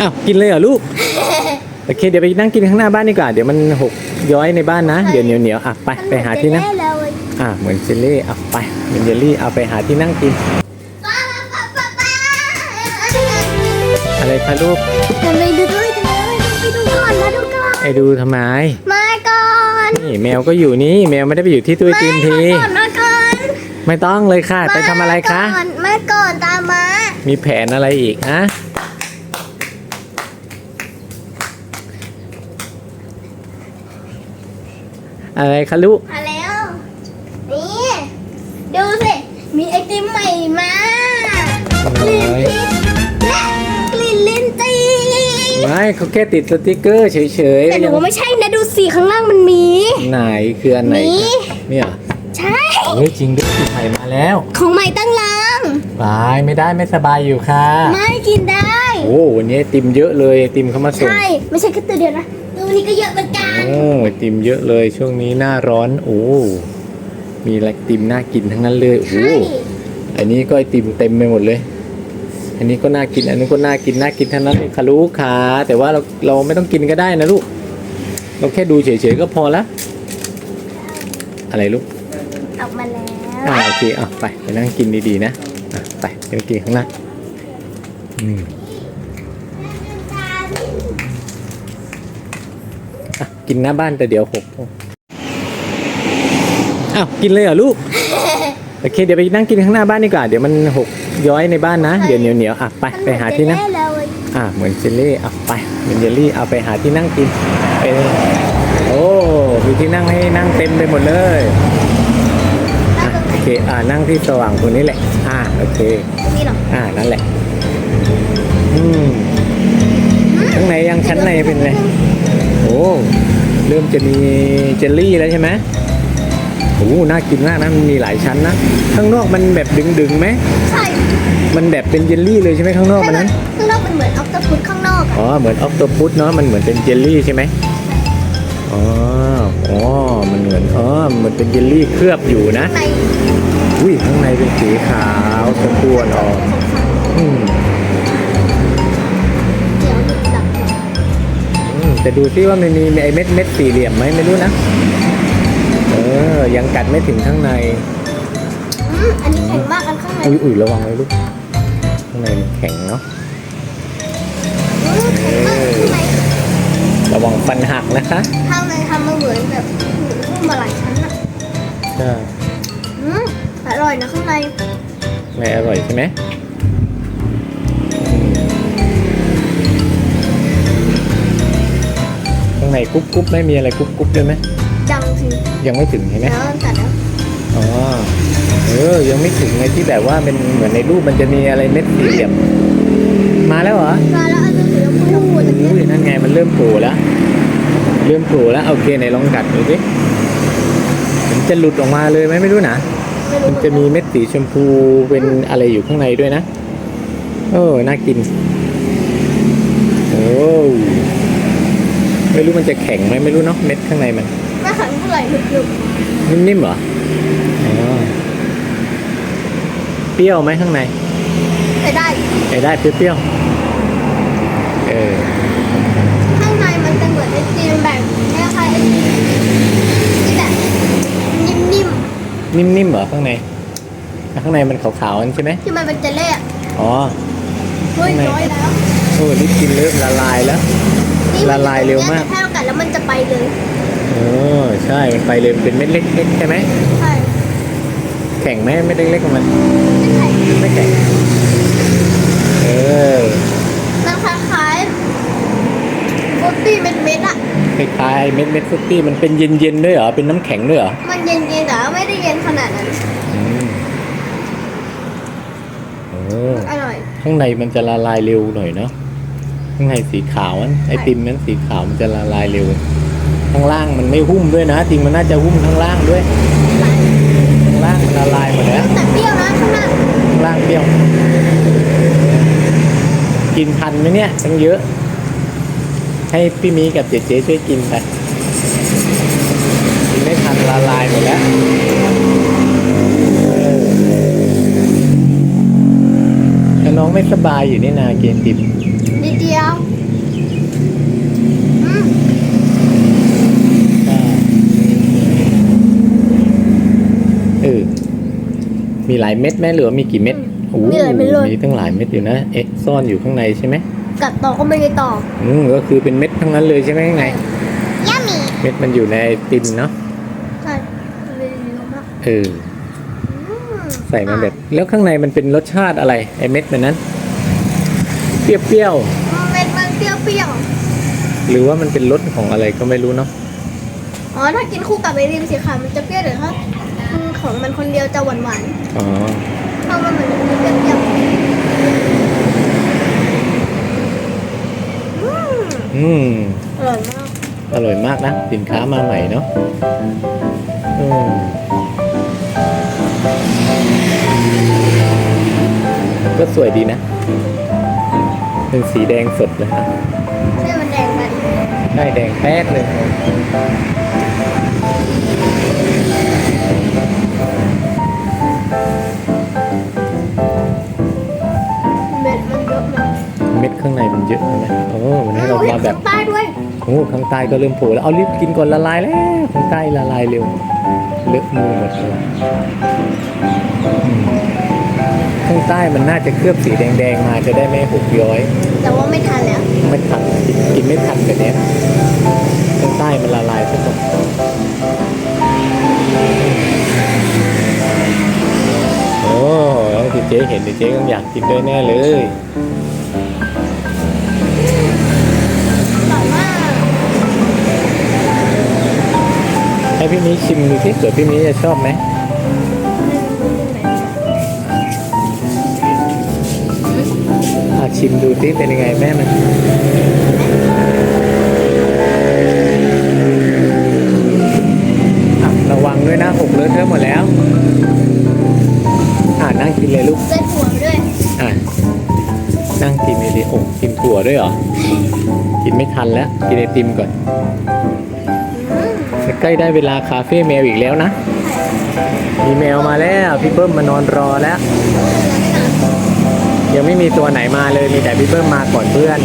อ้าวกินเลยเหรอลูก โอเค เดี๋ยวไปนั่งกินข้างหน้าบ้านดีกว่า เดี๋ยวมันหกย้อยในบ้านนะ เดี๋ยวเหนียวเหนียวๆอะไปไปหาที่นั่งมัเหมือเจลเลยอะเหมือนเจลลี่อะไปเหมือนเจลลี่เอาไปหาที่นั่งกินป้าป้าป้าป้าอะไรคะลูกทำไมดูด้วยจังเลยไปดูก่อนมาดูก่อนไอ้ดูทำไม มาก่อนนี่แมวก็อยู่นี่ แมวไม่ได้ไปอยู่ที่ตู้ไอติมที มาก่อนมาก่อนไม่ต้องเลยค่ะไปทำอะไรคะมาก่อนมาก่อนตามมา มีแผนอะไรอีกฮะ อะไรคะลูกมาแล้ว นี่ ดูสิ มีไอติมใหม่มากลิ้นพิษและกลิ่นลิ้นจีไม่เขาแค่ติดสติกเกอร์เฉยๆแต่หนูยังว่าไม่ใช่นะดูสีข้างล่างมันมี ไหนคืออันไหนมีคะเนี่ยใช่ เฮ้ยจริงด้วยติดไข่มาแล้วของใหม่ตั้งลังบายไม่ได้ไม่สบายอยู่ค่ะ ไม่กินได้ โอ้วันนี้ไอติมเยอะเลยไอติมเข้ามาส่งใช่ ไม่ใช่แค่ตัวเดียวนะ วนี้ก็เยอะเหมือนกัน โอ้ไอติมเยอะเลยช่วงนี้หน้าร้อน โอ้ มีไอติมน่ากินทั้งนั้นเลย โอ้ใช่อันนี้ก็ไอติมเต็มไปหมดเลย อันนี้ก็น่ากิน อันนี้นก็น่ากิน น่ากินทั้งนั้นเลยค่ะลูกค้า แต่ว่าเราเราไม่ต้องกินก็ได้นะลูก เราแค่ดูเฉยๆก็พอละ อะไรลูกออกมาแล้วอ่าโอเคอะไปไปนั่งกินดีๆนะอะไปไปกินข้างหน้าอืมอะ กินหน้าบ้านแต่เดี๋ยวหกอ้าวกินเลยเหรอลูก โอเคเดี๋ยวไปนั่งกินข้างหน้าบ้านดีกว่า เดี๋ยวมันหกย้อยในบ้านนะ เดี๋ยวเหนียวเหนียวๆอะไปไปหาที่นั่งมัเหมือเจลเลยอะเหมือนเจลลี่อะไปเหมือนเจลลี่เอาไปหาที่นั่งกินไปเลยโอ้มีที่นั่งให้นั่งเต็มไปหมดเลยอะโอเคอ่านั่งที่สว่างตรงนี้แหละ อ่าโอเคนี่หรออ่านั่นแหละอืมข้างในยังชั้นในเป็นไงโอ้ เริ่มจะมีเจลลี่แล้วใช่ไหมโอ้น่ากินมากนะมันมีหลายชั้นนะ ข้างนอกมันแบบดึงๆไหมใช่มันแบบเป็นเจลลี่เลยใช่ไหมข้างนอกมันนั้นข้างนอกเป็นเหมือนออคโตพุสข้างนอกอะอ๋อเหมือนออฟโตพุสเนาะมันเหมือนเป็นเจลลี่ใช่ไหมอ๋ออ๋อมันเหมือนอ๋อมันเป็นเจลลี่เคลือบอยู่นะในอุ้ยข้างในเป็นสีขาวตะกวนออกอืม แต่ดูซิว่ามันมีไอ้เม็ดเม็ดสี่เหลี่ยมไหมไม่รู้นะ เออ ยังกัดไม่ถึงข้างใน อืมอันนี้แข็งมากอันข้างในอุ้ยอุ้ยระวังเลยลูก ข้างในมันแข็งเนาะ อืมแข็งมากข้างในระวังฟันหักนะคะข้างในทำมาเหมือนแบบหุ้มมาหลายชั้นอะใช่อืมอร่อยนะข้างในไม่อร่อยใช่ไหมางในกรุบกรุบไม่มีอะไรกรุบกรุบด้วยไหมจังสิยังไม่ถึงใช่ไหมแล้วแต่แล้วอ๋อเออยังไม่ถึงไงที่แบบว่าเป็นเหมือนในรูปมันจะมีอะไรเม็ดสี่เหลี่ยมมาแล้วเหรอมาแล้วอันนี้สีชมพูทั้งหมดเลยอุ้ยนั่นไงมันเริ่มโผล่แล้ว เริ่มโผล่แล้วโอเคไหนลองกัดดูดิมันจะหลุดออกมาเลยไหมไม่รู้นะไม่มัรู้นจะมีเม็ดสีชมพูเป็นอะไรอยู่ข้างในด้วยนะโอ้น่ากิน โอ้ ไม่รู้มันจะแข็งไหมไม่รู้เนาะเม็ดข้างในมันไม่ขันเท่าไหร่หนึบนิ่มๆเหรออ๋อเปรี้ยวไหมข้างในๆแต่ได้ ไปได้เปรี้ยวๆเออข้างในมันจะเหมือนไอติมแบบคล้ายๆไอติมที่แบบนิ่มนิ่มๆเหรอข้างในข้างในมันขาวๆนั่นใช่ไหมๆที่มันเป็นเจลเล่อะอ๋อ เฮ้ยข้างในร้อยแล้ว โอ้นี่กินเริ่มละลายแล้วนี่มัน ละลายเร็วมากถ้าเรากัดแล้วมันจะไปเลยเออใช่มันไปเลยเป็นเม็ดเล็กๆใช่ไหมใช่แข็งไหมเม็ดเล็กๆของมันไม่ใช่ไม่แข็งเออมันคล้ายๆฟรุตตี้เม็ดๆอะคล้ายๆเม็ดเม็ดฟรุตตี้มันเป็นเย็นๆด้วยเหรอเป็นน้ำแข็งด้วยเหรอมันเย็นๆแต่ว่าไม่ได้เย็นขนาดนั้นอืมเอออร่อย ข้างในมันจะละลายเร็วหน่อยเนาะ ข้างในสีขาวนั้นไอติมนั้นสีขาวมันจะละลายเร็ว ข้างล่างมันไม่หุ้มด้วยนะ จริงมันน่าจะหุ้มข้างล่างด้วยข้างล่างมันละลายหมดแล้วแต่เปรี้ยวนะข้างหน้าข้างล่างเปรี้ยว กินทันไหมเนี่ยตั้งเยอะ ให้พี่มีกับเจ๊เจ๊ช่วยกินไปกินไม่ทันละลายหมดแล้วเออแล้วน้องไม่สบายอยู่นี่นาเกมติม นิดเดียว มีหลายเม็ดไหมหรือว่ามีกี่เม็ดโอ้โหมีหลายเม็ดเลย มีตั้งหลายเม็ดอยู่นะ เอ๊ะซ่อนอยู่ข้างในใช่ไหมกัดต่อก็ไม่ได้ต่ออืมก็คือเป็นเม็ดทั้งนั้นเลยใช่ไหมข้างในยามีเม็ดมันอยู่ในไอติมเนาะใช่เลยลงมาเออใส่มาแบบแล้วข้างในมันเป็นรสชาติอะไรไอเม็ดมันนั้นเปรี้ยวเม็ดมันเปรี้ยวๆหรือว่ามันเป็นรสของอะไรก็ไม่รู้เนาะ ๆอ๋อถ้ากินคู่กับไอติมสีขาวมันจะเปรี้ยวเดี๋ยวถ้าอืม ของมันคนเดียวจะหวานหวานอ๋อๆเพราะว่ามันมีเปรี้ยวๆอืมอืม อร่อยมาก อร่อยมากนะ สินค้ามาใหม่เนาะอืมก็สวยดีนะ เป็นสีแดงสดเลยนะใช่มันแดงไปใช่แดงแป๊ดเลย เม็ดข้างในมันเยอะใช่ไหมโอ้วันนี้เรามาแบบใต้ด้วยโอ้ข้างใต้ก็เริ่มโผล่แล้วเอารีบกินก่อนละลายแล้วข้างใต้ละลายเร็วเลอะมือหมดเลยอืมข้างใต้มันน่าจะเคลือบสีแดงๆมาจะได้ไม่หกย้อย แต่ว่าไม่ทันแล้วไม่ทันกินกินไม่ทันแบบเนี้ยข้างใต้มันละลายไปหมดโอ้แล้วที่เจ๊เห็นที่เจ๊ก็อยากกินด้วยแน่เลย ให้พี่นี้ชิมดูที่เกิดพี่นี้จะชอบไหมอะชิมดูที่เป็นยังไงแม่มันอะระวังด้วยนะหกเลอะเทอะหมดแล้วอะนั่งกินเลยลูกใส่ถั่วด้วยอะนั่งกินเลยดิโอ้กินถั่วด้วยเหรอ กินไม่ทันแล้ว กินไอติมก่อนอืม ใกล้ได้เวลาคาเฟ่แมวอีกแล้วนะ มีแมวมาแล้วพี่เบิ้มมานอนรอแล้ว ยังไม่มีตัวไหนมาเลยมีแต่พี่เบิ้มมาก่อนเพื่อน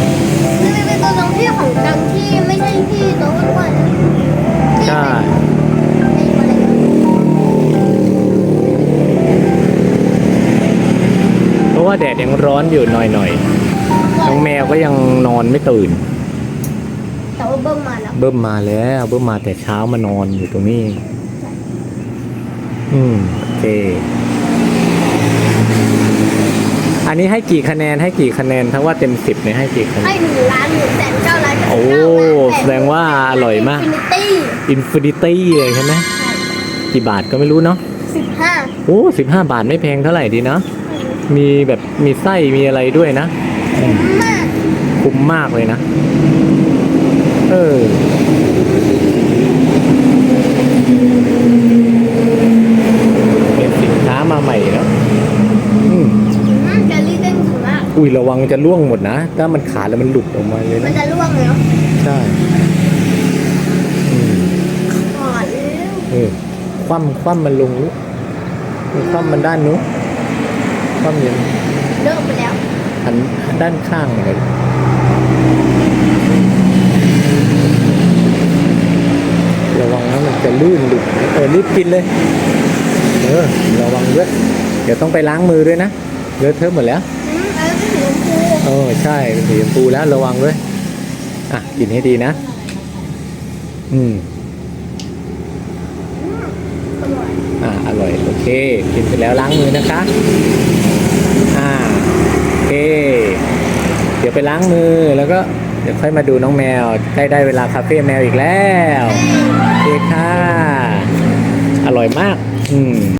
นี่เป็นตัวน้องพี่ของดังที่ไม่ใช่พี่ตัวอ้วนๆที่ใช่เป็นอะไรนะเพราะว่าแดดยังร้อนอยู่หน่อยๆน้องแมวก็ยังนอนไม่ตื่นแต่ว่า เบิ้มมาแล้วเบิ้มมาแล้วเบิ้มมาแต่เช้ามานอนอยู่ตรงนี้ อืมโอเค อันนี้ให้กี่คะแนนให้กี่คะแนนทั้งว่าเต็มสิบเนี่ยให้กี่คะแนให้น หนึ่งล้านหนึ่งแสนเก้าล้านเก้าโอ้สิบเก้าล้านแสดงว่าอร่อยมากอินฟินิตี้อินฟินิตี้เลยใช่ไหมกี่บาทก็ไม่รู้เนาะสิบห้าโอ้สิบห้าบาทไม่แพงเท่าไหร่ดีเนาะมีแบบมีไส้มีอะไรด้วยนะอืมมากคุ้มมากเลยนะ เออเป็นสินค้ามาใหม่เนาะอืมอืมเจลลี่เด้งถึงมากอุ้ยระวังจะล่วงหมดนะ ถ้ามันขาดแล้วมันหลุดออกมาเลยมันนะจะร่วงแล้วใช่อืมอ่อนแล้วเออคว่ำคว่ำมันลงลูกคว่ำมันด้านนู้นคว่ำอย่างเลิกไปแล้วหันด้านข้างเลยระวังนะมัน จะลื่นหลุดเออรีบกินเลย เออระวังด้วย เดี๋ยวต้องไปล้างมือด้วยนะเลอะเทอะหมดแล้วอืมแล้วก็สีชมพูเออใช่เป็นสีชมพูแล้วระวังด้วยอะกินให้ดีนะ อืมอร่อยอ่าอร่อยโอเคกินเสร็จแล้วล้างมือนะคะอ่าโอเค เดี๋ยวไปล้างมือแล้วก็เดี๋ยวค่อยมาดูน้องแมว ใกล้ได้เวลาคาเฟ่แมวอีกแล้วโอเคค่ะ อร่อยมาก อืม